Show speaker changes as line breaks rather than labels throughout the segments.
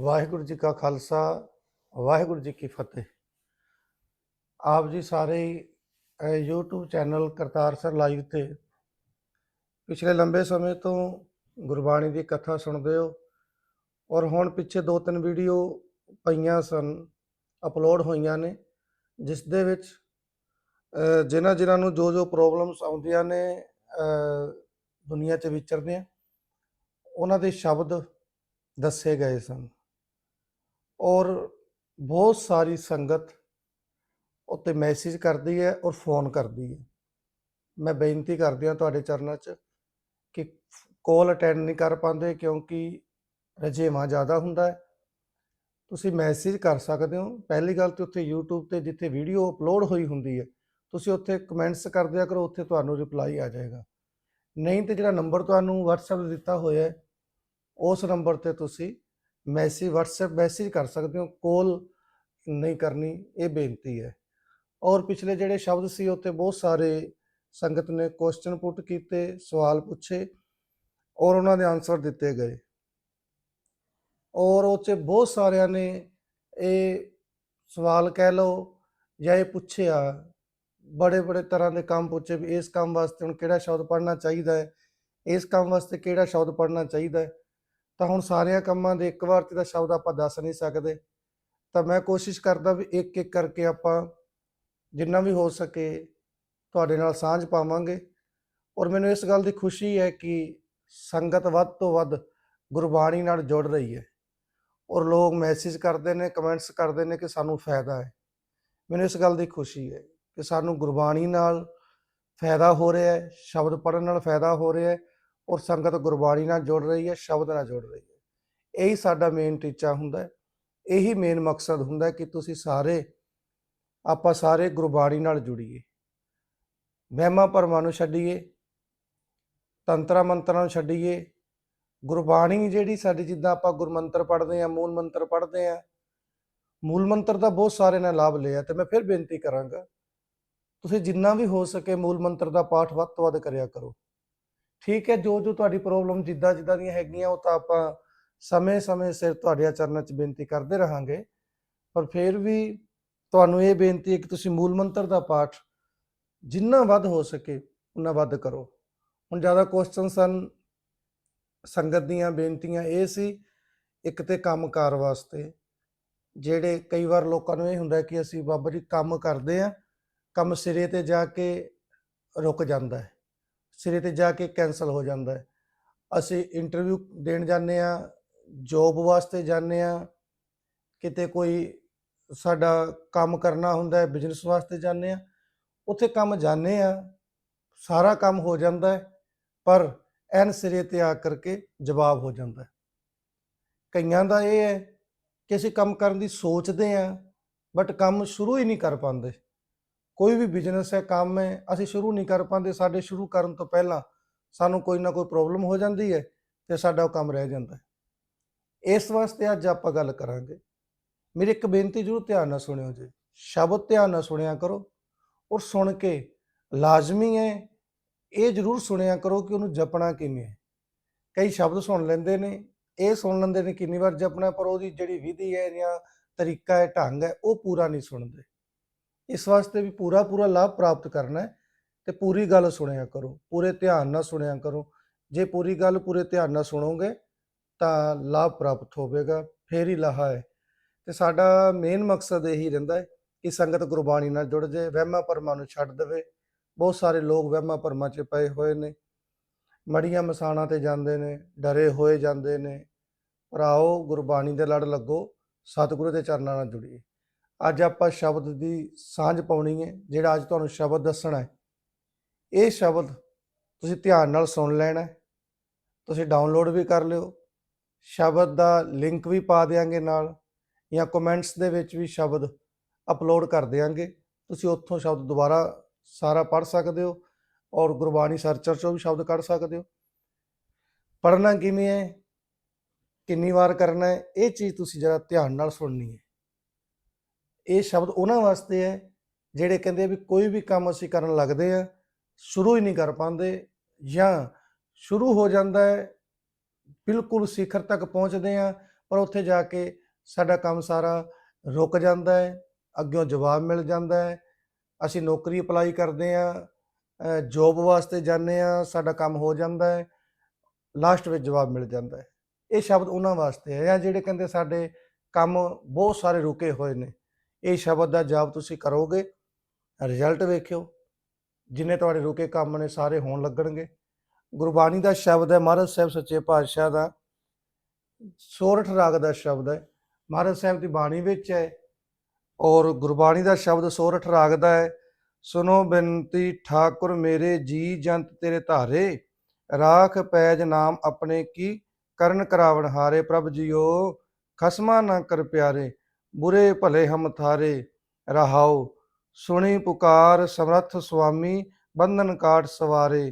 ਵਾਹਿਗੁਰੂ ਜੀ ਕਾ ਖਾਲਸਾ ਵਾਹਿਗੁਰੂ ਜੀ ਕੀ ਫਤਿਹ। ਆਪ ਜੀ ਸਾਰੇ ਹੀ, YouTube channel Kartar sir live ਤੇ ਪਿਛਲੇ ਲੰਬੇ ਸਮੇਂ ਤੋਂ ਗੁਰਬਾਣੀ ਦੀ ਕਥਾ ਸੁਣਦੇ ਹੋ ਔਰ ਹੁਣ ਪਿੱਛੇ ਦੋ ਤਿੰਨ ਵੀਡੀਓ ਪਈਆਂ ਸਨ ਅਪਲੋਡ ਹੋਈਆਂ ਨੇ ਜਿਸ ਦੇ ਵਿੱਚ ਜਿਨ੍ਹਾਂ ਜਿਨ੍ਹਾਂ ਨੂੰ ਜੋ ਜੋ ਪ੍ਰੋਬਲਮਸ ਆਉਂਦੀਆਂ ਨੇ ਦੁਨੀਆ 'ਚ ਵਿਚਰਦੇ ਆ ਉਹਨਾਂ ਦੇ ਸ਼ਬਦ ਦੱਸੇ ਗਏ ਸਨ। ਔਰ ਬਹੁਤ ਸਾਰੀ ਸੰਗਤ ਉੱਤੇ ਮੈਸੇਜ ਕਰਦੀ ਹੈ ਔਰ ਫੋਨ ਕਰਦੀ ਹੈ। ਮੈਂ ਬੇਨਤੀ ਕਰਦਿਆਂ ਤੁਹਾਡੇ ਚਰਨਾਂ 'ਚ ਕਿ ਕਾਲ ਅਟੈਂਡ ਨਹੀਂ ਕਰ ਪਾਉਂਦੇ ਕਿਉਂਕਿ ਰਜੇਵਾਂ ਜ਼ਿਆਦਾ ਹੁੰਦਾ ਹੈ। ਤੁਸੀਂ ਮੈਸੇਜ ਕਰ ਸਕਦੇ ਹੋ। ਪਹਿਲੀ ਗੱਲ ਤੇ ਉੱਥੇ YouTube ਤੇ ਜਿੱਥੇ ਵੀਡੀਓ ਅਪਲੋਡ ਹੋਈ ਹੁੰਦੀ ਹੈ, ਤੁਸੀਂ ਉੱਥੇ ਕਮੈਂਟਸ ਕਰ ਦਿਆ ਕਰੋ, ਉੱਥੇ ਤੁਹਾਨੂੰ ਰਿਪਲਾਈ ਆ ਜਾਏਗਾ। ਨਹੀਂ ਤੇ ਜਿਹੜਾ ਨੰਬਰ ਤੁਹਾਨੂੰ WhatsApp ਦਿੱਤਾ ਹੋਇਆ ਹੈ, ਉਸ ਨੰਬਰ ਤੇ ਤੁਸੀਂ ਮੈਸੇਜ, WhatsApp ਮੈਸੇਜ ਕਰ ਸਕਦੇ ਹੋ, ਕੋਲ ਨਹੀਂ ਕਰਨੀ, ਇਹ ਬੇਨਤੀ ਹੈ। ਔਰ ਪਿਛਲੇ ਜਿਹੜੇ ਸ਼ਬਦ ਸੀ ਉੱਤੇ ਬਹੁਤ ਸਾਰੇ ਸੰਗਤ ਨੇ ਕੁਐਸਚਨ ਪੁੱਟ ਕੀਤੇ, ਸਵਾਲ ਪੁੱਛੇ ਔਰ ਉਹਨਾਂ ਦੇ ਆਨਸਰ ਦਿੱਤੇ ਗਏ। ਔਰ ਉਹ 'ਚ ਬਹੁਤ ਸਾਰਿਆਂ ਨੇ ਇਹ ਸਵਾਲ ਕਹਿ ਲਓ ਜਾਂ ਇਹ ਪੁੱਛਿਆ, ਬੜੇ ਬੜੇ ਤਰ੍ਹਾਂ ਦੇ ਕੰਮ ਪੁੱਛੇ ਵੀ ਇਸ ਕੰਮ ਵਾਸਤੇ ਹੁਣ ਕਿਹੜਾ ਸ਼ਬਦ ਪੜ੍ਹਨਾ ਚਾਹੀਦਾ ਹੈ, ਇਸ ਕੰਮ ਵਾਸਤੇ ਕਿਹੜਾ ਸ਼ਬਦ ਪੜ੍ਹਨਾ ਚਾਹੀਦਾ ਹੈ। ਤਾਂ ਹੁਣ ਸਾਰਿਆਂ ਕੰਮਾਂ ਦੇ ਇੱਕ ਵਾਰ 'ਤੇ ਤਾਂ ਸ਼ਬਦ ਆਪਾਂ ਦੱਸ ਨਹੀਂ ਸਕਦੇ। ਤਾਂ ਮੈਂ ਕੋਸ਼ਿਸ਼ ਕਰਦਾ ਵੀ ਇੱਕ ਇੱਕ ਕਰਕੇ ਆਪਾਂ ਜਿੰਨਾ ਵੀ ਹੋ ਸਕੇ ਤੁਹਾਡੇ ਨਾਲ ਸਾਂਝ ਪਾਵਾਂਗੇ। ਔਰ ਮੈਨੂੰ ਇਸ ਗੱਲ ਦੀ ਖੁਸ਼ੀ ਹੈ ਕਿ ਸੰਗਤ ਵੱਧ ਤੋਂ ਵੱਧ ਗੁਰਬਾਣੀ ਨਾਲ ਜੁੜ ਰਹੀ ਹੈ। ਔਰ ਲੋਕ ਮੈਸੇਜ ਕਰਦੇ ਨੇ ਕਮੈਂਟਸ ਕਰਦੇ ਨੇ ਕਿ ਸਾਨੂੰ ਫਾਇਦਾ ਹੈ। ਮੈਨੂੰ ਇਸ ਗੱਲ ਦੀ ਖੁਸ਼ੀ ਹੈ ਕਿ ਸਾਨੂੰ ਗੁਰਬਾਣੀ ਨਾਲ ਫਾਇਦਾ ਹੋ ਰਿਹਾ ਹੈ, ਸ਼ਬਦ ਪੜ੍ਹਨ ਨਾਲ ਫਾਇਦਾ ਹੋ ਰਿਹਾ ਹੈ। ਔਰ ਸੰਗਤ ਗੁਰਬਾਣੀ ਨਾਲ ਜੁੜ ਰਹੀ ਹੈ, ਸ਼ਬਦ ਨਾਲ ਜੁੜ ਰਹੀ ਹੈ। ਇਹੀ ਸਾਡਾ ਮੇਨ ਟੀਚਾ ਹੁੰਦਾ ਹੈ। ਇਹੀ ਮੇਨ ਮਕਸਦ ਹੁੰਦਾ ਹੈ ਕਿ ਤੁਸੀਂ ਸਾਰੇ, ਆਪਾਂ ਸਾਰੇ ਗੁਰਬਾਣੀ ਨਾਲ ਜੁੜੀਏ। ਵਹਿਮਾਂ ਭਰਮਾਂ ਨੂੰ ਛੱਡੀਏ, ਤੰਤਰਾ ਮੰਤਰਾਂ ਨੂੰ ਛੱਡੀਏ। ਗੁਰਬਾਣੀ ਜਿਹੜੀ ਸਾਡੀ, ਜਿੱਦਾਂ ਆਪਾਂ ਗੁਰਮੰਤਰ ਪੜ੍ਹਦੇ ਆ ਮੂਲ ਮੰਤਰ ਪੜ੍ਹਦੇ ਆ ਮੂਲ ਮੰਤਰ ਦਾ ਬਹੁਤ ਸਾਰੇ ਨੇ ਲਾਭ ਲਿਆ ਤੇ ਮੈਂ ਫਿਰ ਬੇਨਤੀ ਕਰਾਂਗਾ, ਤੁਸੀਂ ਜਿੰਨਾ ਵੀ ਹੋ ਸਕੇ ਮੂਲ ਮੰਤਰ ਦਾ ਪਾਠ ਵੱਧ ਤੋਂ ਵੱਧ ਕਰਿਆ ਕਰੋ। ਠੀਕ ਹੈ, ਜੋ ਜੋ ਤੁਹਾਡੀ ਪ੍ਰੋਬਲਮ ਜਿੱਦਾਂ ਜਿੱਦਾਂ ਦੀਆਂ ਹੈਗੀਆਂ, ਉਹ ਤਾਂ ਆਪਾਂ ਸਮੇਂ-ਸਮੇਂ ਸਿਰ ਤੁਹਾਡੇ ਆਚਰਨਾਂ 'ਚ ਬੇਨਤੀ ਕਰਦੇ ਰਹਾਂਗੇ। ਪਰ ਫਿਰ ਵੀ ਤੁਹਾਨੂੰ ਇਹ ਬੇਨਤੀ ਹੈ ਕਿ ਤੁਸੀਂ ਮੂਲ ਮੰਤਰ ਦਾ ਪਾਠ ਜਿੰਨਾ ਵੱਧ ਹੋ ਸਕੇ, ਉਨਾ ਵੱਧ ਕਰੋ। ਹੁਣ ਜ਼ਿਆਦਾ ਕੁਐਸਚਨ ਸਨ ਸੰਗਤ ਦੀਆਂ ਬੇਨਤੀਆਂ ਇਹ ਸੀ, ਇੱਕ ਤੇ ਕੰਮਕਾਰ ਵਾਸਤੇ, ਜਿਹੜੇ ਕਈ ਵਾਰ ਲੋਕਾਂ ਨੂੰ ਇਹ ਹੁੰਦਾ ਕਿ ਅਸੀਂ ਬਾਬਾ ਜੀ ਕੰਮ ਕਰਦੇ ਆ ਕੰਮ ਸਿਰੇ ਤੇ ਜਾ ਕੇ ਰੁਕ ਜਾਂਦਾ ਹੈ। ਸਿਰੇ ਤੇ ਜਾ ਕੇ ਕੈਨਸਲ ਹੋ ਜਾਂਦਾ ਹੈ। ਅਸੀਂ ਇੰਟਰਵਿਊ ਦੇਣ ਜਾਂਦੇ ਆ ਜੋਬ ਵਾਸਤੇ ਜਾਂਦੇ ਆ ਕਿਤੇ ਕੋਈ ਸਾਡਾ ਕੰਮ ਕਰਨਾ ਹੁੰਦਾ ਹੈ, ਬਿਜ਼ਨਸ ਵਾਸਤੇ ਜਾਂਦੇ ਆ ਉੱਥੇ ਕੰਮ ਜਾਂਦੇ ਆ ਸਾਰਾ ਕੰਮ ਹੋ ਜਾਂਦਾ ਹੈ, ਪਰ ਐਨ ਸਿਰੇ ਤੇ ਆ ਕਰਕੇ ਜਵਾਬ ਹੋ ਜਾਂਦਾ ਹੈ। ਕਈਆਂ ਦਾ ਇਹ ਹੈ ਕਿ ਅਸੀਂ ਕੰਮ ਕਰਨ ਦੀ ਸੋਚਦੇ ਆ ਬਟ ਕੰਮ ਸ਼ੁਰੂ ਹੀ ਨਹੀਂ ਕਰ ਪਾਉਂਦੇ। ਕੋਈ ਵੀ ਬਿਜ਼ਨਸ ਹੈ, ਕੰਮ ਹੈ, ਅਸੀਂ ਸ਼ੁਰੂ ਨਹੀਂ ਕਰ ਪਾਉਂਦੇ, ਸਾਡੇ ਸ਼ੁਰੂ ਕਰਨ ਤੋਂ ਪਹਿਲਾਂ ਸਾਨੂੰ ਕੋਈ ਨਾ ਕੋਈ ਪ੍ਰੋਬਲਮ ਹੋ ਜਾਂਦੀ ਹੈ ਤੇ ਸਾਡਾ ਉਹ ਕੰਮ ਰਹਿ ਜਾਂਦਾ ਹੈ। ਇਸ ਵਾਸਤੇ ਅੱਜ ਆਪਾਂ ਗੱਲ ਕਰਾਂਗੇ। ਮੇਰੀ ਇੱਕ ਬੇਨਤੀ ਜ਼ਰੂਰ ਧਿਆਨ ਨਾਲ ਸੁਣਿਓ ਜੀ। ਸ਼ਬਦ ਧਿਆਨ ਨਾਲ ਸੁਣਿਆ ਕਰੋ ਔਰ ਸੁਣ ਕੇ ਲਾਜ਼ਮੀ ਹੈ, ਇਹ ਜ਼ਰੂਰ ਸੁਣਿਆ ਕਰੋ ਕਿ ਉਹਨੂੰ ਜਪਣਾ ਕਿਵੇਂ ਹੈ। ਕਈ ਸ਼ਬਦ ਸੁਣ ਲੈਂਦੇ ਨੇ, ਇਹ ਸੁਣ ਲੈਂਦੇ ਨੇ ਕਿੰਨੀ ਵਾਰ ਜਪਣਾ, ਪਰ ਉਹਦੀ ਜਿਹੜੀ ਵਿਧੀ ਹੈ ਜਾਂ ਤਰੀਕਾ ਹੈ, ਢੰਗ ਹੈ, ਉਹ ਪੂਰਾ ਨਹੀਂ ਸੁਣਦੇ। ਇਸ ਵਾਸਤੇ ਵੀ ਪੂਰਾ ਪੂਰਾ ਲਾਭ ਪ੍ਰਾਪਤ ਕਰਨਾ ਹੈ ਤੇ ਪੂਰੀ ਗੱਲ ਸੁਣਿਆ ਕਰੋ, ਪੂਰੇ ਧਿਆਨ ਨਾਲ ਸੁਣਿਆ ਕਰੋ। ਜੇ ਪੂਰੀ ਗੱਲ ਪੂਰੇ ਧਿਆਨ ਨਾਲ ਸੁਣੋਗੇ ਤਾਂ ਲਾਭ ਪ੍ਰਾਪਤ ਹੋਵੇਗਾ, ਫੇਰ ਹੀ ਲਾਹਾ ਹੈ। ਤੇ ਸਾਡਾ ਮੇਨ ਮਕਸਦ ਇਹੀ ਰਹਿੰਦਾ ਹੈ ਕਿ ਸੰਗਤ ਗੁਰਬਾਣੀ ਨਾਲ ਜੁੜ ਜਾਏ, ਵਹਿਮਾਂ ਭਰਮਾਂ ਨੂੰ ਛੱਡ ਦੇਵੇ। ਬਹੁਤ ਸਾਰੇ ਲੋਕ ਵਹਿਮਾਂ ਭਰਮਾਂ 'ਚ ਪਏ ਹੋਏ ਨੇ। ਮੜੀਆਂ ਮਸਾਣਾ ਤੇ ਜਾਂਦੇ ਨੇ, ਡਰੇ ਹੋਏ ਜਾਂਦੇ ਨੇ। ਭਰਾਓ, ਗੁਰਬਾਣੀ ਦੇ ਲੜ ਲੱਗੋ, ਸਤਿਗੁਰੂ ਦੇ ਚਰਨਾਂ ਨਾਲ ਜੁੜੀਏ। ਅੱਜ ਆਪਾਂ ਸ਼ਬਦ ਦੀ ਸਾਂਝ ਪਾਉਣੀ ਹੈ, ਜਿਹੜਾ ਅੱਜ ਤੁਹਾਨੂੰ ਸ਼ਬਦ ਦੱਸਣਾ ਹੈ। ਇਹ ਸ਼ਬਦ ਤੁਸੀਂ ਧਿਆਨ ਨਾਲ ਸੁਣ ਲੈਣਾ ਹੈ। ਤੁਸੀਂ ਡਾਊਨਲੋਡ ਵੀ ਕਰ ਲਿਓ। ਸ਼ਬਦ ਦਾ ਲਿੰਕ ਵੀ ਪਾ ਦਿਆਂਗੇ ਨਾਲ, ਜਾਂ ਕਮੈਂਟਸ ਦੇ ਵਿੱਚ ਵੀ ਸ਼ਬਦ ਅਪਲੋਡ ਕਰ ਦਿਆਂਗੇ। ਤੁਸੀਂ ਉੱਥੋਂ ਸ਼ਬਦ ਦੁਬਾਰਾ ਸਾਰਾ ਪੜ੍ਹ ਸਕਦੇ ਹੋ ਔਰ ਗੁਰਬਾਣੀ ਸਰਚਰ ਚੋਂ ਵੀ ਸ਼ਬਦ ਕੱਢ ਸਕਦੇ ਹੋ। ਪੜ੍ਹਨਾ ਕਿਵੇਂ ਹੈ? ਕਿੰਨੀ ਵਾਰ ਕਰਨਾ ਹੈ? ਇਹ ਚੀਜ਼ ਤੁਸੀਂ ਜਰਾ ਧਿਆਨ ਨਾਲ ਸੁਣਨੀ ਹੈ। ਇਹ ਸ਼ਬਦ ਉਹਨਾਂ ਵਾਸਤੇ ਹੈ ਜਿਹੜੇ ਕਹਿੰਦੇ ਵੀ ਕੋਈ ਵੀ ਕੰਮ ਅਸੀਂ ਕਰਨ ਲੱਗਦੇ ਆ ਸ਼ੁਰੂ ਹੀ ਨਹੀਂ ਕਰ ਪਾਉਂਦੇ ਜਾਂ ਸ਼ੁਰੂ ਹੋ ਜਾਂਦਾ ਹੈ, ਬਿਲਕੁਲ ਸਿਖਰ ਤੱਕ ਪਹੁੰਚਦੇ ਆ ਪਰ ਉੱਥੇ ਜਾ ਕੇ ਸਾਡਾ ਕੰਮ ਸਾਰਾ ਰੁਕ ਜਾਂਦਾ ਹੈ, ਅੱਗਿਓਂ ਜਵਾਬ ਮਿਲ ਜਾਂਦਾ ਹੈ, ਅਸੀਂ ਨੌਕਰੀ ਅਪਲਾਈ ਕਰਦੇ ਆ ਜੋਬ ਵਾਸਤੇ ਜਾਂਦੇ ਆ ਸਾਡਾ ਕੰਮ ਹੋ ਜਾਂਦਾ ਹੈ, ਲਾਸਟ ਵਿੱਚ ਜਵਾਬ ਮਿਲ ਜਾਂਦਾ ਹੈ। ਇਹ ਸ਼ਬਦ ਉਹਨਾਂ ਵਾਸਤੇ ਹੈ ਜਾਂ ਜਿਹੜੇ ਕਹਿੰਦੇ ਸਾਡੇ ਕੰਮ ਬਹੁਤ ਸਾਰੇ ਰੁਕੇ ਹੋਏ ਨੇ। ਇਹ ਸ਼ਬਦ ਦਾ ਜਾਪ ਤੁਸੀਂ ਕਰੋਗੇ ਰਿਜ਼ਲਟ ਵੇਖਿਓ। ਜਿੰਨੇ ਤੁਹਾਡੇ ਰੁਕੇ ਕੰਮ ਨੇ ਸਾਰੇ ਹੋਣ ਲੱਗਣਗੇ। ਗੁਰਬਾਣੀ ਦਾ ਸ਼ਬਦ ਹੈ, ਮਹਾਰਾਜ ਸਾਹਿਬ ਸੱਚੇ ਪਾਤਸ਼ਾਹ ਦਾ। ਸੋਰਠ ਰਾਗ ਦਾ ਸ਼ਬਦ ਹੈ, ਮਹਾਰਾਜ ਸਾਹਿਬ ਦੀ ਬਾਣੀ ਵਿੱਚ ਹੈ। ਔਰ ਗੁਰਬਾਣੀ ਦਾ ਸ਼ਬਦ ਸੋਰਠ ਰਾਗ ਦਾ ਹੈ। ਸੁਨੋ ਬੇਨਤੀ, ਠਾਕੁਰ ਮੇਰੇ ਜੀ ਜੰਤ ਤੇਰੇ ਧਾਰੇ, ਰਾਖ ਪੈਜ ਨਾਮ ਆਪਣੇ ਕੀ, ਕਰਨ ਕਰਾਵਣ ਹਾਰੇ ਪ੍ਰਭ ਜੀਓ, ਖਸਮਾ ਨਾ ਕਰ ਪਿਆਰੇ। ਬੁਰੇ ਭਲੇ ਹਮ ਥਾਰੇ, ਰਹਾਉ, ਸੁਣੀ ਪੁਕਾਰ ਸਮਰੱਥ ਸੁਆਮੀ, ਬੰਧਨ ਕਾਟ ਸਵਾਰੇ,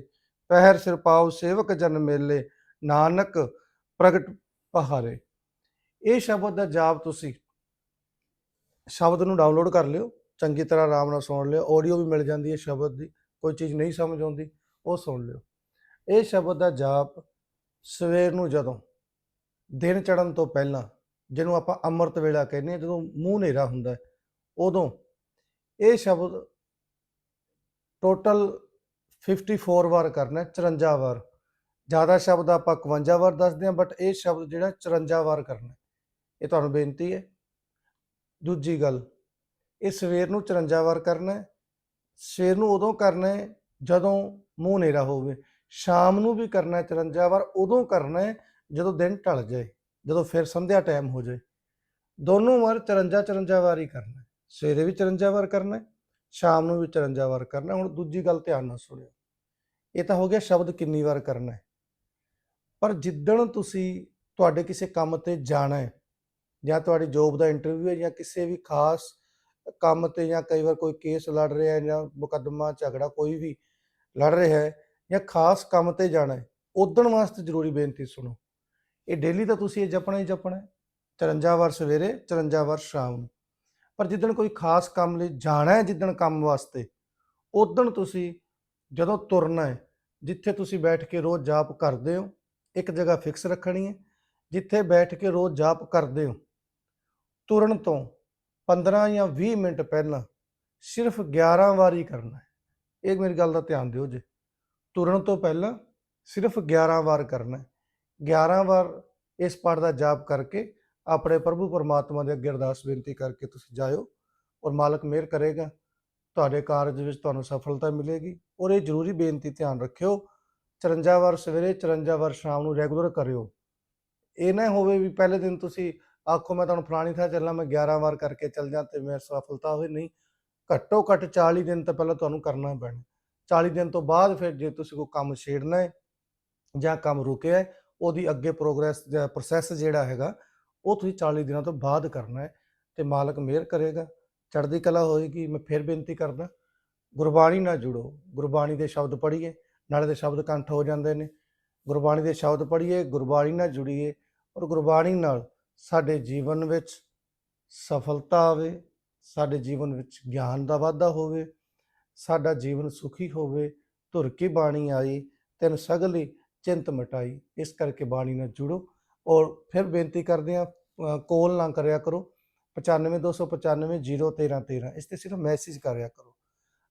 ਪਹਿਰ ਸਿਰ ਪਾਉ ਸੇਵਕ ਜਨ ਮੇਲੇ, ਨਾਨਕ ਪ੍ਰਗਟ ਪਹਾਰੇ। ਇਹ ਸ਼ਬਦ ਦਾ ਜਾਪ ਤੁਸੀਂ ਸ਼ਬਦ ਨੂੰ ਡਾਊਨਲੋਡ ਕਰ ਲਿਓ, ਚੰਗੀ ਤਰ੍ਹਾਂ ਆਰਾਮ ਨਾਲ ਸੁਣ ਲਿਓ ਆਡੀਓ ਵੀ ਮਿਲ ਜਾਂਦੀ ਹੈ ਸ਼ਬਦ ਦੀ, ਕੋਈ ਚੀਜ਼ ਨਹੀਂ ਸਮਝ ਆਉਂਦੀ, ਉਹ ਸੁਣ ਲਿਓ। ਇਹ ਸ਼ਬਦ ਦਾ ਜਾਪ ਸਵੇਰ ਨੂੰ ਜਦੋਂ, ਦਿਨ ਚੜਨ ਤੋਂ ਪਹਿਲਾਂ ਜਿਹਨੂੰ ਆਪਾਂ ਅੰਮ੍ਰਿਤ ਵੇਲਾ ਕਹਿੰਦੇ ਹਾਂ, ਜਦੋਂ ਮੂੰਹ ਹਨੇਰਾ ਹੁੰਦਾ ਉਦੋਂ ਇਹ ਸ਼ਬਦ ਟੋਟਲ 54 ਵਾਰ ਕਰਨਾ ਹੈ 54 ਵਾਰ। ਜ਼ਿਆਦਾ ਸ਼ਬਦ ਆਪਾਂ 51 ਵਾਰ ਦੱਸਦੇ ਹਾਂ ਬਟ ਇਹ ਸ਼ਬਦ ਜਿਹੜਾ 54 ਵਾਰ ਕਰਨਾ ਇਹ ਤੁਹਾਨੂੰ ਬੇਨਤੀ ਹੈ। ਦੂਜੀ ਗੱਲ, ਇਹ ਸਵੇਰ ਨੂੰ 54 ਵਾਰ ਕਰਨਾ ਹੈ। ਸਵੇਰ ਨੂੰ ਉਦੋਂ ਕਰਨਾ ਹੈ, ਜਦੋਂ ਮੂੰਹ ਹਨੇਰਾ ਹੋਵੇ। ਸ਼ਾਮ ਨੂੰ ਵੀ ਕਰਨਾ ਹੈ 54 ਵਾਰ, ਉਦੋਂ ਕਰਨਾ ਹੈ, ਜਦੋਂ ਦਿਨ ਢਲ ਜਾਏ। ਜਦੋਂ ਫਿਰ ਸੰਧਿਆ ਟਾਈਮ ਹੋ ਜਾਏ, ਦੋਨੋਂ ਵਾਰ 54 54 ਵਾਰ ਹੀ। ਕਰਨਾ ਸਵੇਰੇ ਵੀ 54 ਵਾਰ ਕਰਨਾ ਸ਼ਾਮ ਨੂੰ ਵੀ 54 ਵਾਰ ਕਰਨਾ ਹੁਣ ਦੂਜੀ ਗੱਲ ਧਿਆਨ ਨਾਲ ਸੁਣਿਓ। ਇਹ ਤਾਂ ਹੋ ਗਿਆ ਸ਼ਬਦ ਕਿੰਨੀ ਵਾਰ ਕਰਨਾ ਹੈ। ਪਰ ਜਿੱਦਣ ਤੁਸੀਂ ਤੁਹਾਡੇ ਕਿਸੇ ਕੰਮ ਤੇ ਜਾਣਾ ਹੈ, ਜਾਂ ਤੁਹਾਡੀ ਜੋਬ ਦਾ ਇੰਟਰਵਿਊ ਹੈ, ਜਾਂ ਕਿਸੇ ਵੀ ਖਾਸ ਕੰਮ ਤੇ, ਜਾਂ ਕਈ ਵਾਰ ਕੋਈ ਕੇਸ ਲੜ ਰਿਹਾ ਹੈ, ਜਾਂ ਮੁਕੱਦਮਾ, ਝਗੜਾ ਕੋਈ ਵੀ ਲੜ ਰਿਹਾ ਹੈ, ਜਾਂ ਖਾਸ ਕੰਮ ਤੇ ਜਾਣਾ ਹੈ ਉਦਣ ਵਾਸਤੇ ਜ਼ਰੂਰੀ ਬੇਨਤੀ ਸੁਣੋ। ਇਹ ਡੇਲੀ ਤਾਂ ਤੁਸੀਂ ਇਹ ਜਪਣਾ ਹੀ ਜਪਣਾ ਹੈ। 54 ਵਾਰ ਸਵੇਰੇ 54 ਵਾਰ ਸ਼ਾਮ ਨੂੰ। ਪਰ ਜਿੱਦਣ ਕੋਈ ਖਾਸ ਕੰਮ ਲਈ ਜਾਣਾ ਹੈ, ਜਿੱਦਣ ਕੰਮ ਵਾਸਤੇ ਉਦਣ ਤੁਸੀਂ ਜਦੋਂ ਤੁਰਨਾ ਹੈ, ਜਿੱਥੇ ਤੁਸੀਂ ਬੈਠ ਕੇ ਰੋਜ਼ ਜਾਪ ਕਰਦੇ ਹੋ, ਇੱਕ ਜਗ੍ਹਾ ਫਿਕਸ ਰੱਖਣੀ ਹੈ, ਜਿੱਥੇ ਬੈਠ ਕੇ ਰੋਜ਼ ਜਾਪ ਕਰਦੇ ਹੋ, ਤੁਰਨ ਤੋਂ 15 ਜਾਂ 20 ਮਿੰਟ ਪਹਿਲਾਂ ਸਿਰਫ 11 ਵਾਰ ਹੀ ਕਰਨਾ ਹੈ। ਇਹ ਮੇਰੀ ਗੱਲ ਦਾ ਧਿਆਨ ਦਿਓ ਜੀ। ਤੁਰਨ ਤੋਂ ਪਹਿਲਾਂ ਸਿਰਫ 11 ਵਾਰ ਕਰਨਾ ਹੈ। 11 ਵਾਰ ਇਸ ਪਾਠ ਦਾ ਜਾਪ ਕਰਕੇ ਆਪਣੇ ਪ੍ਰਭੂ ਪਰਮਾਤਮਾ ਦੇ ਅੱਗੇ ਅਰਦਾਸ ਬੇਨਤੀ ਕਰਕੇ ਤੁਸੀਂ ਜਾਇਓ ਔਰ ਮਾਲਕ ਮਿਹਰ ਕਰੇਗਾ। ਤੁਹਾਡੇ ਕਾਰਜ ਵਿੱਚ ਤੁਹਾਨੂੰ ਸਫਲਤਾ ਮਿਲੇਗੀ ਔਰ ਇਹ ਜ਼ਰੂਰੀ ਬੇਨਤੀ ਧਿਆਨ ਰੱਖਿਓ 54 ਵਾਰ ਸਵੇਰੇ 54 ਵਾਰ ਸ਼ਾਮ ਨੂੰ ਰੈਗੂਲਰ ਕਰਿਓ। ਇਹ ਨਾ ਹੋਵੇ ਵੀ ਪਹਿਲੇ ਦਿਨ ਤੁਸੀਂ ਆਖੋ ਮੈਂ ਤੁਹਾਨੂੰ ਫਲਾਣੀ ਥਾਂ ਚੱਲਾਂ, ਮੈਂ 11 ਵਾਰ ਕਰਕੇ ਚੱਲ ਜਾਂ ਤੇ ਮੈਂ ਸਫਲਤਾ ਹੋਈ ਨਹੀਂ, ਘੱਟੋ ਘੱਟ 40 ਦਿਨ ਤਾਂ ਪਹਿਲਾਂ ਤੁਹਾਨੂੰ ਕਰਨਾ ਪੈਣਾ। 40 ਦਿਨ ਤੋਂ ਬਾਅਦ ਫਿਰ ਜੇ ਤੁਸੀਂ ਕੋਈ ਕੰਮ ਛੇੜਨਾ ਹੈ ਜਾਂ ਕੰਮ ਰੁਕਿਆ ਹੈ ਉਹਦੀ ਅੱਗੇ ਪ੍ਰੋਗਰੈਸ ਜਾਂ ਪ੍ਰੋਸੈਸ ਜਿਹੜਾ ਹੈਗਾ, ਉਹ ਤੁਸੀਂ 40 ਦਿਨਾਂ ਤੋਂ ਬਾਅਦ ਕਰਨਾ ਹੈ ਤੇ ਮਾਲਕ ਮਿਹਰ ਕਰੇਗਾ। ਚੜ੍ਹਦੀ ਕਲਾ ਹੋਏਗੀ, ਮੈਂ ਫਿਰ ਬੇਨਤੀ ਕਰਦਾ, ਗੁਰਬਾਣੀ ਨਾਲ ਜੁੜੋ। ਗੁਰਬਾਣੀ ਦੇ ਸ਼ਬਦ ਪੜ੍ਹੀਏ, ਨਾਲੇ ਦੇ ਸ਼ਬਦ ਕੰਠ ਹੋ ਜਾਂਦੇ ਨੇ। ਗੁਰਬਾਣੀ ਦੇ ਸ਼ਬਦ ਪੜ੍ਹੀਏ, ਗੁਰਬਾਣੀ ਨਾਲ ਜੁੜੀਏ ਔਰ ਗੁਰਬਾਣੀ ਨਾਲ ਸਾਡੇ ਜੀਵਨ ਵਿੱਚ ਸਫਲਤਾ ਆਵੇ, ਸਾਡੇ ਜੀਵਨ ਵਿੱਚ ਗਿਆਨ ਦਾ ਵਾਧਾ ਹੋਵੇ, ਸਾਡਾ ਜੀਵਨ ਸੁਖੀ ਹੋਵੇ, ਧੁਰ ਕੀ ਬਾਣੀ ਆਈ, ਤੈਨ ਸਗਲੀ ਚਿੰਤ ਮਟਾਈ, ਇਸ ਕਰਕੇ ਬਾਣੀ ਨਾਲ ਜੁੜੋ ਔਰ ਫਿਰ ਬੇਨਤੀ ਕਰਦੇ ਆ ਕੋਲ ਨਾ ਕਰਿਆ ਕਰੋ। 9529501313 ਇਸ ਤੇ ਸਿਰਫ ਮੈਸੇਜ ਕਰਿਆ ਕਰੋ।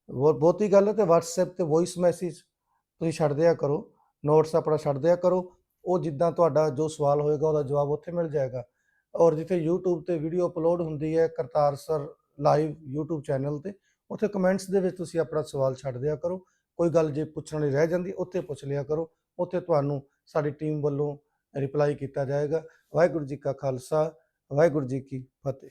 ਬਹੁਤ, ਬਹੁਤੀ ਗੱਲ ਹੈ ਤੇ WhatsApp ਤੇ ਵੌਇਸ ਮੈਸੇਜ ਤੁਸੀਂ ਛੱਡ ਦਿਆ ਕਰੋ। ਨੋਟਸ ਆਪਣਾ ਛੱਡ ਦਿਆ ਕਰੋ। ਉਹ ਜਿੱਦਾਂ ਤੁਹਾਡਾ ਜੋ ਸਵਾਲ ਹੋਏਗਾ, ਉਹਦਾ ਜਵਾਬ ਉੱਥੇ ਮਿਲ ਜਾਏਗਾ। ਔਰ ਜਿੱਥੇ YouTube ਤੇ ਵੀਡੀਓ ਅਪਲੋਡ ਹੁੰਦੀ ਹੈ, Kartar sir live YouTube channel ਤੇ, ਉੱਥੇ ਕਮੈਂਟਸ ਦੇ ਵਿੱਚ ਤੁਸੀਂ ਆਪਣਾ ਸਵਾਲ ਛੱਡ ਦਿਆ ਕਰੋ। ਕੋਈ ਗੱਲ ਜੇ ਪੁੱਛਣ ਲਈ ਰਹਿ ਜਾਂਦੀ, ਉੱਥੇ ਪੁੱਛ ਲਿਆ ਕਰੋ। ਉੱਥੇ ਤੁਹਾਨੂੰ ਸਾਡੀ ਟੀਮ ਵੱਲੋਂ ਰਿਪਲਾਈ ਕੀਤਾ ਜਾਏਗਾ। ਵਾਹਿਗੁਰੂ ਜੀ ਕਾ ਖਾਲਸਾ, ਵਾਹਿਗੁਰੂ ਜੀ ਕੀ ਫਤਿਹ।